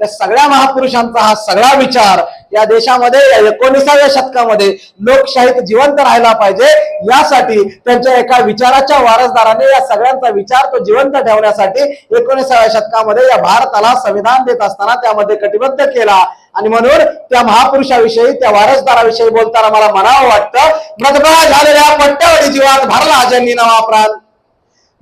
त्या सगळ्या महापुरुषांचा हा सगळा विचार या देशामध्ये या एकोणीसाव्या शतकामध्ये लोकशाहीत जिवंत राहायला पाहिजे. यासाठी त्यांच्या एका विचाराच्या वारसदाराने या सगळ्यांचा विचार तो जिवंत ठेवण्यासाठी एकोणीसाव्या शतकामध्ये या भारताला संविधान देत असताना त्यामध्ये कटिबद्ध केला. आणि म्हणून त्या महापुरुषाविषयी त्या वारसदाराविषयी बोलताना मला म्हणावं वाटतं मृतप्राय झालेल्या पट्ट्यावडी जीवात भरला अजयनी नवा प्राण.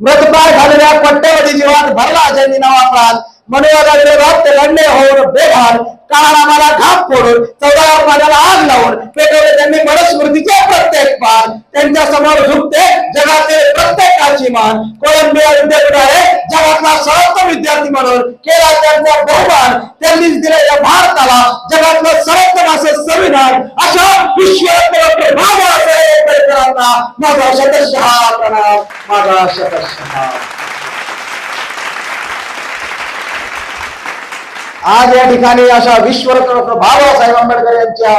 मृतप्राय झालेल्या पट्ट्यावधी जीवात भरला अजयनी नवा प्राण. मनोवादा विरोधात ते लढले होऊन बेघाल काळाला आम्हाला घाप फोडून चौदा माझ्याला आग लावून पेटवले त्यांनी मनुस्मृतीचे प्रत्येक पान. त्यांच्यासमोर झुकते जगातील प्रत्येकाची मान. कोलंबिया विद्यापीठाने जगातला सर्वोत्तम विद्यार्थी म्हणून केला त्यांचा बहुमान. त्यांनीच दिलेल्या भारताला जगातलं सर्वोत्तम असे संविधान. अशा विश्व प्रभाव असे माझा शतशहा प्रणाम. माझा शतशहा आज या ठिकाणी अशा विश्वरत्न बाबासाहेब आंबेडकर यांच्या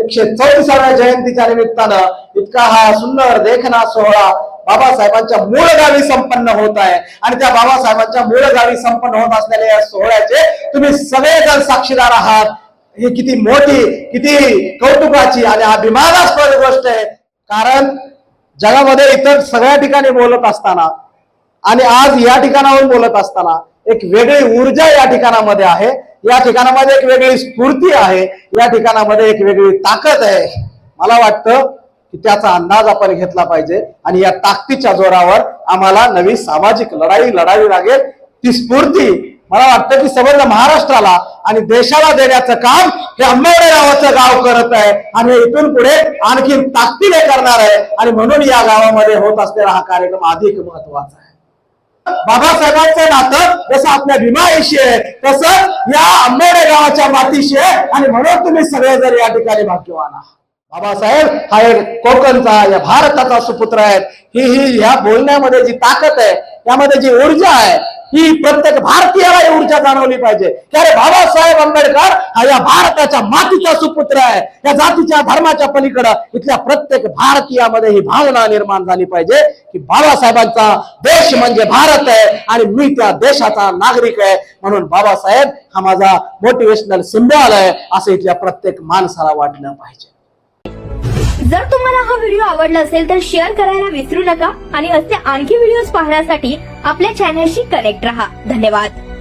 एकशे चौतीसाव्या जयंतीच्या निमित्तानं इतका हा सुंदर देखना सोहळा बाबासाहेबांच्या मूळ गावी संपन्न होत आहे. आणि त्या बाबासाहेबांच्या मूळ गावी संपन्न होत असलेल्या या सोहळ्याचे तुम्ही सगळेजण साक्षीदार आहात. ही किती मोठी किती कौतुकाची आणि अभिमानास्पद गोष्ट आहे. कारण जगामध्ये इतर सगळ्या ठिकाणी बोलत असताना आणि आज या ठिकाणावरून बोलत असताना एक वेगळी ऊर्जा या ठिकाणामध्ये आहे. या ठिकाणामध्ये एक वेगळी स्फूर्ती आहे. या ठिकाणामध्ये एक वेगळी ताकद आहे. मला वाटतं की त्याचा अंदाज आपण घेतला पाहिजे. आणि या ताकदीच्या जोरावर आम्हाला नवी सामाजिक लढाई लढावी लागेल. ती स्फूर्ती मला वाटतं की समग्र महाराष्ट्राला आणि देशाला देण्याचं काम हे अंबेडे गावाचं गाव करत आहे. आणि इथून पुढे आणखी ताकदीने करणार आहे. आणि म्हणून या गावामध्ये होत असलेला हा कार्यक्रम अधिक महत्त्वाचा आहे. बाबासाहेबांचं नातं जसं आपल्या भीमाईशी आहे तसं या आंबोडे गावाच्या मातीशी आहे. आणि म्हणून तुम्ही सगळे जर या ठिकाणी भाग्यवान आहात. बाबासाहेब हा एक कोकणचा या भारताचा सुपुत्र आहे ही ही ह्या बोलण्यामध्ये जी ताकद आहे यामध्ये जी ऊर्जा आहे ही प्रत्येक भारतीयाला ही ऊर्जा जाणवली पाहिजे. की अरे बाबासाहेब आंबेडकर हा या भारताच्या मातीचा सुपुत्र आहे. या जातीच्या धर्माच्या पलीकडं इथल्या प्रत्येक भारतीयामध्ये ही भावना निर्माण झाली पाहिजे की बाबासाहेबांचा देश म्हणजे भारत आहे आणि मी त्या देशाचा नागरिक आहे. म्हणून बाबासाहेब हा माझा मोटिवेशनल सिम्बॉल आहे असं इथल्या प्रत्येक माणसाला वाटलं पाहिजे. जर तुम्हाला हा व्हिडिओ आवडला असेल तर शेअर करायला विसरू नका आणि असे आणखी व्हिडिओज पाहण्यासाठी आपल्या चॅनलशी कनेक्ट रहा. धन्यवाद.